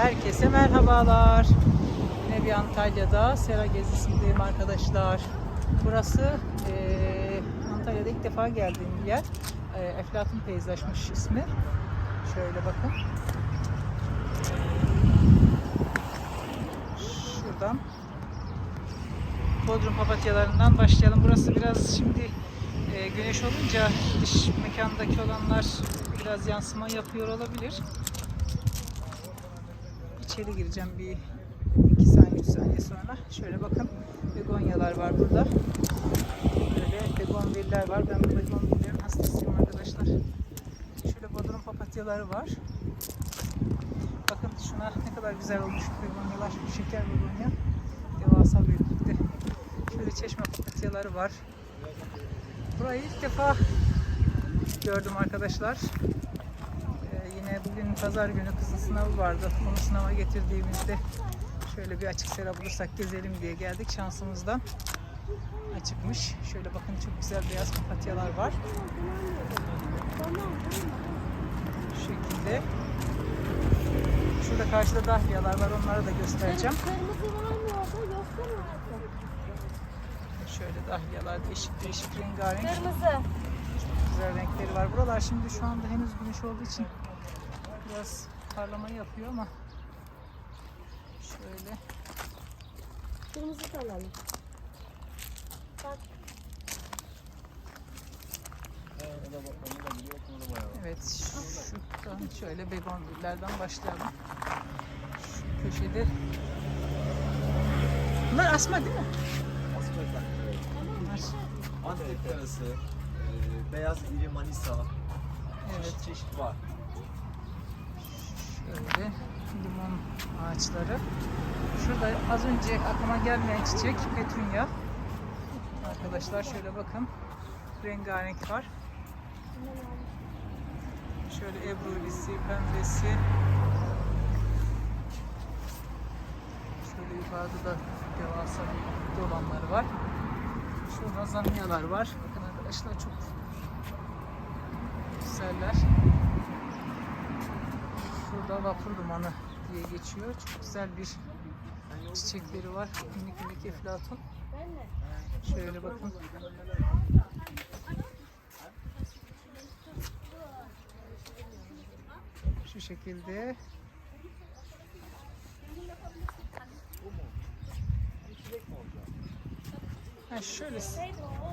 Herkese merhabalar. Yine bir Antalya'da Sera gezisindeyim arkadaşlar. Burası eee, Antalya'da ilk defa geldiğim bir yer. Eee, Eflatun peyzajmış ismi. Şöyle bakın. Şuradan Bodrum papatyalarından başlayalım. Burası biraz şimdi e, güneş olunca dış mekandaki olanlar biraz yansıma yapıyor olabilir. İçeri gireceğim bir 2 saniye 3 saniye sonra. Şöyle bakın begonyalar var burada. Böyle begonviller var. Ben bu begonvillerin hastasıyım arkadaşlar. Şöyle bodrum papatyaları var. Bakın şuna ne kadar güzel olmuş begonyalar. Şeker begonya. Devasa büyüklükte. Şöyle çeşme papatyaları var. Burayı ilk defa gördüm arkadaşlar. Ee, bugün pazar günü kızın sınavı vardı. Onu sınava getirdiğimizde şöyle bir açık sera bulursak gezelim diye geldik. Şansımızdan açıkmış. Şöyle bakın çok güzel beyaz papatyalar var. Şu şekilde. Şurada karşıda dahliyalar var. Onları da göstereceğim. Kırmızı var mı orada yoksa mı? Şöyle dahliyalar değişik değişik rengarenk. Kırmızı. güzel renkleri var. Buralar şimdi şu anda henüz güneş olduğu için biraz parlama yapıyor ama şöyle Kırmızı kalalım. Bak evet şuradan şöyle begonvillerden başlayalım. Şu köşede Bunlar asma değil mi? Bunlar Antep karası, e, beyaz iri manisa, evet çeşit çeşit var. Şöyle limon ağaçları. Şurada az önce aklıma gelmeyen çiçek petunya. Arkadaşlar şöyle bakın. Rengarenk var. Şöyle ebrulisi, pembesi. Şöyle yukarıda da devasa bir olanları var. Şurada zamyalar var. Bakın arkadaşlar çok güzeller. Şurada vapur dumanı diye geçiyor. Çok güzel bir çiçekleri var. Minik minik eflatun. Şöyle bakın. Şu şekilde. Ha şöyle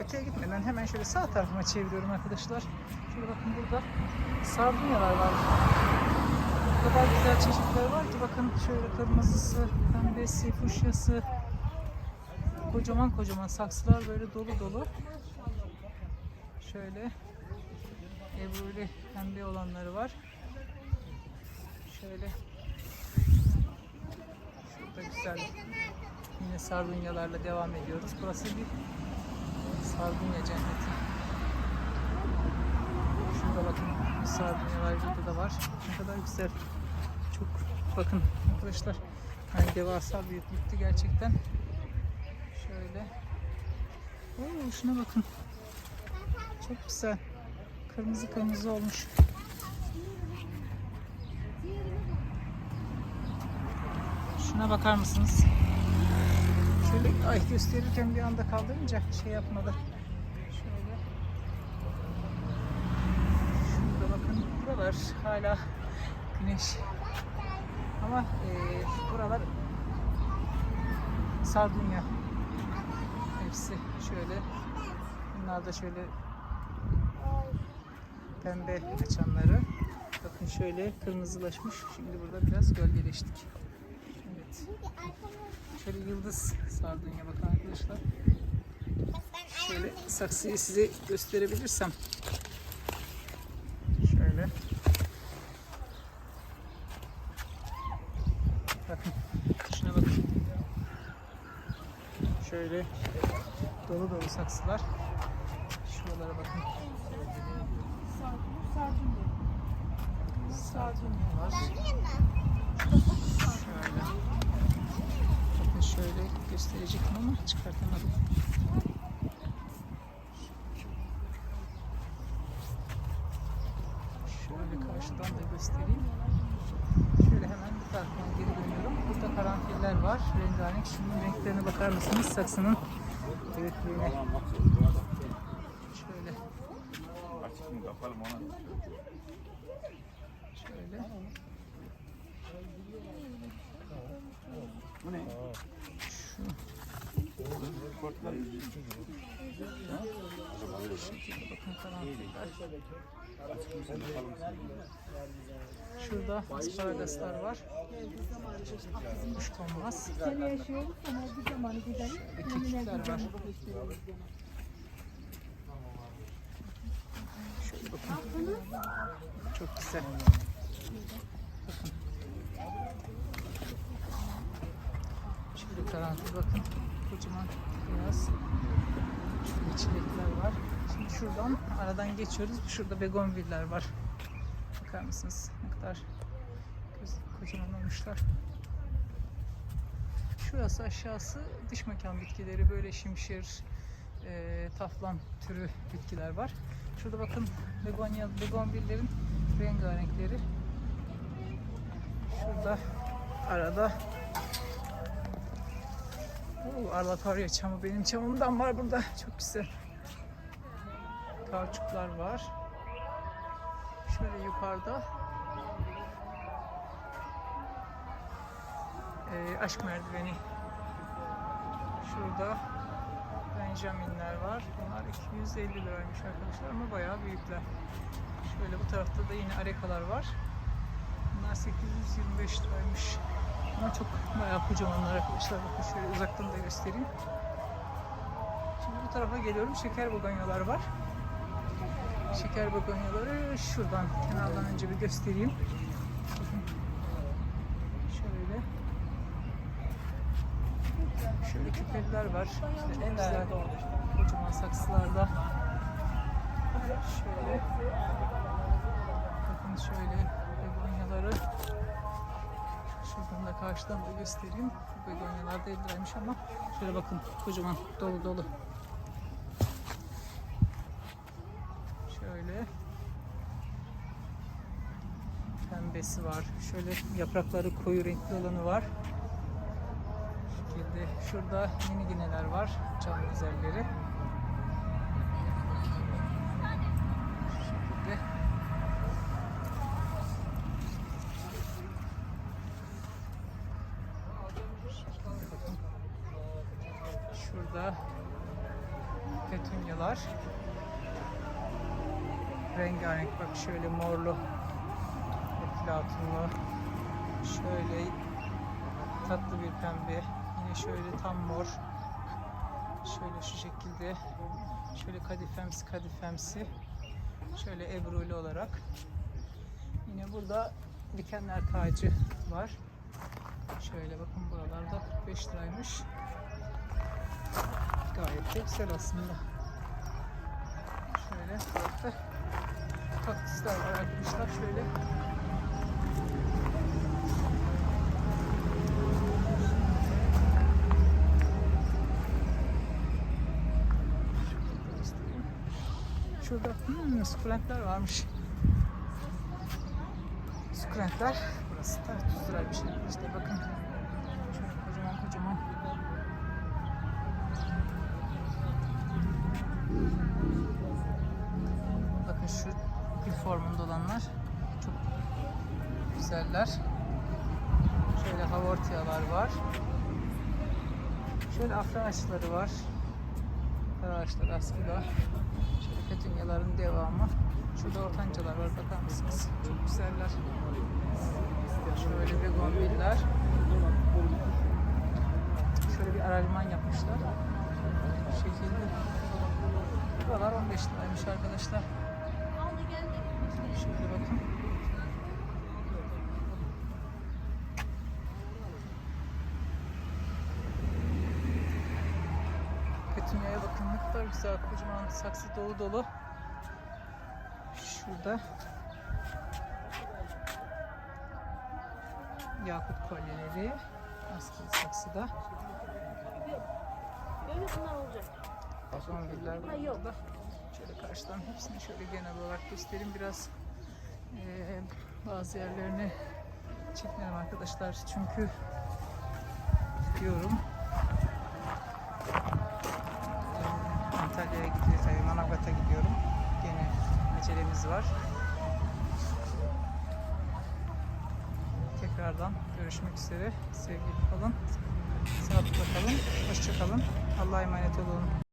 öteye gitmeden hemen şöyle sağ tarafıma çeviriyorum arkadaşlar. Şöyle bakın burada sardunyalar var. Kadar güzel çeşitler var ki bakın şöyle kırmızısı, pembesi, fuşyası. Kocaman kocaman saksılar böyle dolu dolu. Şöyle ebruli pembe olanları var. Şöyle şurada güzel yine sardunyalarla devam ediyoruz. Burası bir sardunya cenneti. Şurada bakın bir sardunyalar burada da var. Ne kadar güzel. Çok bakın arkadaşlar. Yani devasa büyüklüktü gerçekten. Şöyle. Oo, şuna bakın. Çok güzel. Kırmızı kırmızı olmuş. Şuna bakar mısınız? Şöyle ay gösterirken bir anda kaldırınca şey yapmadı. Şöyle. Şurada bakın buralar hala güneş. Ama eee, buralar sardunya. Hepsi şöyle. Bunlar da şöyle pembe açanları. Bakın şöyle kırmızılaşmış. Şimdi burada biraz gölgeleştik. Evet. Şöyle yıldız sardunya bakın arkadaşlar. Şöyle saksıyı size gösterebilirsem. Şöyle. Bakın. Şuna bakın. Şöyle dolu dolu saksılar. Şuralara bakın. Sardunya var. Şöyle. Bakın şöyle gösterecektim ama çıkartamadım. Şöyle karşıdan da göstereyim. Şöyle hemen taraftan geri dönüyorum. Karanfiller var. Rengarenk. Şunun renklerine bakar mısınız? Saksının büyüklüğüne. Şöyle. Açık mı kapalı mı ona? Şöyle. Bu ne? Bakın karanfiller. Şurada asparagaslar var. Kuşkonmaz. Seni yaşıyoruz ama bir zamanı gidelim. Kekikler var. Şöyle bakın. Çok güzel. Bakın. Şöyle karanfil bakın. Kocaman beyaz. Şurada çilekler var. Şimdi şuradan aradan geçiyoruz. Şurada begonviller var. Bakar mısınız? Ne kadar kocaman olmuşlar. Şurası aşağısı dış mekan bitkileri böyle şimşir, e, taflan türü bitkiler var. Şurada bakın begonya, begonvillerin rengarenkleri. Şurada arada Oo, Arlakarya çamı benim çamımdan var burada. Çok güzel. Kauçuklar var. Şöyle yukarıda e, aşk merdiveni. Şurada Benjaminler var. Bunlar 250 liraymış arkadaşlar ama bayağı büyükler. Şöyle bu tarafta da yine arekalar var. Bunlar 825 liraymış. Ama çok bayağı kocamanlar arkadaşlar. Bakın şöyle uzaktan da göstereyim. Şimdi bu tarafa geliyorum. Şeker begonyalar var. Şeker begonyaları şuradan kenardan önce bir göstereyim. Şöyle. Şöyle küpeliler var. İşte en güzel kocaman saksılarda. Şöyle. Bakın şöyle begonyaları. Şuradan da karşıdan da göstereyim. Bu begonyalar da 50 liraymış ama şöyle bakın kocaman dolu dolu. Şöyle pembesi var. Şöyle yaprakları koyu renkli olanı var. Şu şekilde. Şurada mini gineler var. Can güzelleri. Şurada petunyalar. Rengarenk bak şöyle morlu, eflatunlu, şöyle tatlı bir pembe, yine şöyle tam mor, şöyle şu şekilde, şöyle kadifemsi kadifemsi, şöyle ebruli olarak. Yine burada dikenler tacı var. Şöyle bakın buralarda 45 liraymış. Gayet de güzel aslında. Şöyle burada kaktüsler var arkadaşlar. Şöyle Şurada hmm, sukulentler varmış. Sukulentler. Burası da 30 liraymış arkadaşlar. Bakın. Şöyle kocaman kocaman. Bakın şu gül formunda olanlar çok güzeller. Şöyle havortiyalar var. Şöyle afra ağaçları var. Afra ağaçları askıda. Petunyaların devamı. Şurada ortancalar var bakar mısınız? Çok güzeller. Şöyle begonviller. Şöyle bir aralman yapmışlar. Bu şekilde. Buralar 15 liraymış arkadaşlar. Şöyle bakın. Kadar güzel kocaman saksı dolu dolu. Şurada yakut kolyeleri askeri saksıda. Böyle bunlar olacak. Ha, yok. burada. Şöyle karşıdan hepsini şöyle genel olarak göstereyim. Biraz eee, bazı yerlerini çekmedim arkadaşlar çünkü gidiyorum. Acelemiz var. Tekrardan görüşmek üzere. Sevgili kalın. Sağlıkla kalın. Hoşça kalın. Allah'a emanet olun.